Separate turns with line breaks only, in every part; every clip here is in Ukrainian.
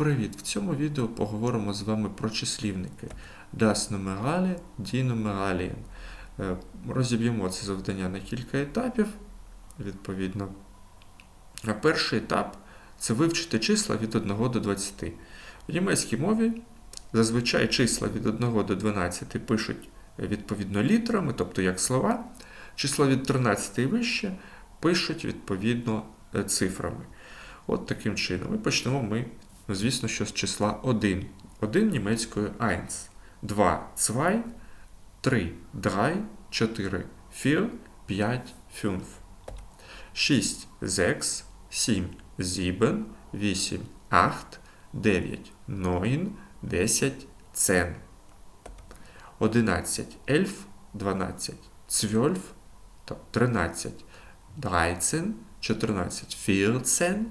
Привіт! В цьому відео поговоримо з вами про числівники das numerale, die numeralien. Е, розіб'ємо це завдання на кілька етапів. відповідно. Перший етап це вивчити числа від 1 до 20. В німецькій мові зазвичай числа від 1 до 12 пишуть відповідно літрами, тобто як слова. Число від 13 і вище пишуть відповідно е, цифрами. От таким чином. І почнемо ми Ну, звісно, що з числа 1. 1 німецькою 1, 2 2, 3 3, 4 4, 5 5. 6 6, 7 7, 8 8, 9 9, 10 10. 11 11, 12 12, 13 13, 14 14,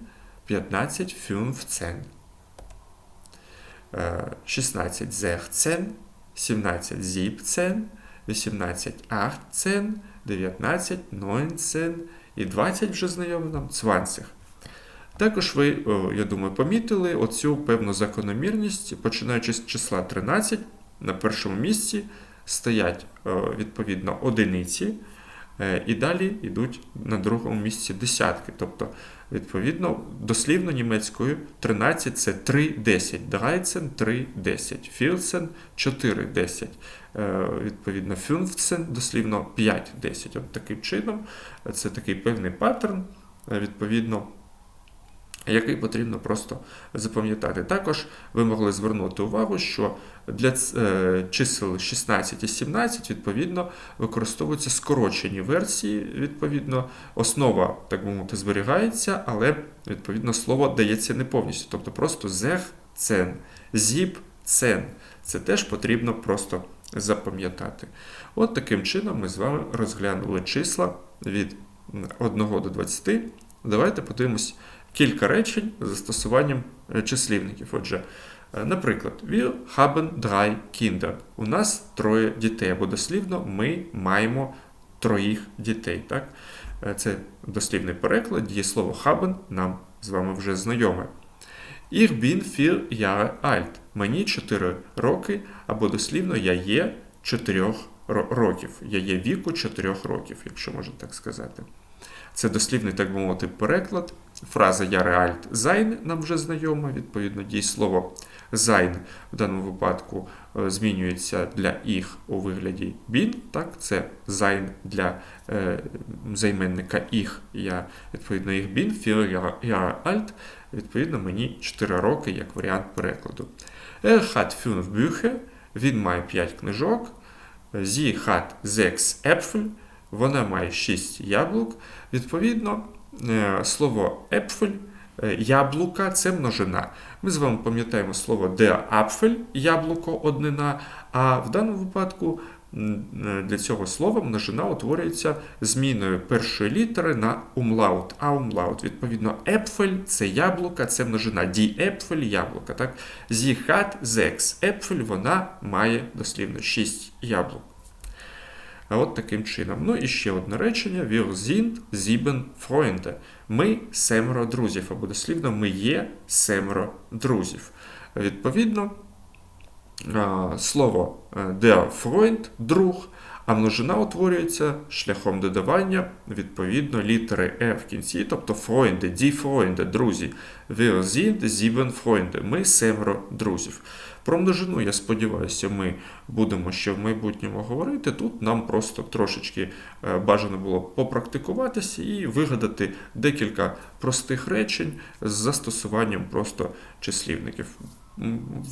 15 15. 16 зехцен, 17 зіпцен, 18 Ахцен, 19 нойнцен і 20 вже знайомим, нам 20. Також ви, я думаю, помітили оцю певну закономірність, починаючи з числа 13, на першому місці стоять відповідно одиниці. Е, і далі йдуть на другому місці десятки. Тобто, відповідно, дослівно німецькою 13 це 3-10, Драйцен 3-10, Філсен 4-10, відповідно, Фюнфцен дослівно 5-10. От таким чином, це такий певний паттерн. Е, відповідно, який потрібно просто запам'ятати. Також ви могли звернути увагу, що для е, чисел 16 і 17 відповідно використовуються скорочені версії, відповідно, основа, так би мовити, зберігається, але відповідно слово дається не повністю, тобто просто зех цен, зіп цен. Це теж потрібно просто запам'ятати. От таким чином ми з вами розглянули числа від 1 до 20. Давайте подивимось, кілька речень з застосуванням е, числівників. Отже, е, наприклад, wir haben drei Kinder. У нас троє дітей, або дослівно ми маємо троїх дітей. Так? Е, це дослівний переклад, Є слово haben нам з вами вже знайоме. Ich bin vier Jahre alt. Мені 4 роки, або дослівно я є 4 років. Я є віку 4 років, якщо можна так сказати. Це дослівний, так би мовити, переклад. Фраза «я реальт зайн» нам вже знайома, відповідно, дієслово «зайн» в даному випадку е, змінюється для їх у вигляді «бін». Так? Це «зайн» для е, займенника «їх», я, відповідно, «їх бін», «фір я альт», відповідно, мені 4 роки як варіант перекладу. «Er hat fünf Bücher», він має 5 книжок. зі хат зекс епфель, вона має 6 яблук. Відповідно, Е, слово «епфель» е, Яблука це множина. Ми з вами пам'ятаємо слово деапфель яблуко однина. А в даному випадку е, для цього слова множина утворюється зміною першої літери на умлаут. А умлаут, відповідно, епфель це яблука, це множина. Ді епфель яблука. Так? Зіхат зекс. Епфель вона має дослівно 6 яблук. От таким чином. Ну і ще одне речення: Wir sind sieben Freunde. Ми семеро друзів. Або дослівно, ми є семеро друзів. Відповідно, слово е, der Freund друг а множина утворюється шляхом додавання відповідно літери Е в кінці, тобто Фройнде, ді Фройнде, друзі. Wir sind sieben Ми семеро друзів. Про множину, я сподіваюся, ми будемо ще в майбутньому говорити. Тут нам просто трошечки е, бажано було попрактикуватися і вигадати декілька простих речень з застосуванням просто числівників.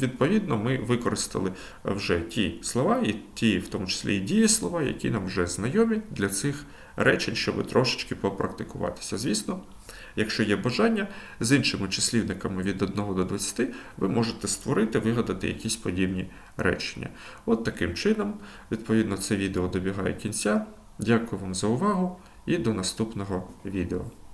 Відповідно, ми використали вже ті слова, і ті, в тому числі і дієслова, які нам вже знайомі для цих речень, щоб трошечки попрактикуватися. Звісно, якщо є бажання, з іншими числівниками від 1 до 20 ви можете створити, вигадати якісь подібні речення. От таким чином, відповідно, це відео добігає кінця. Дякую вам за увагу і до наступного відео.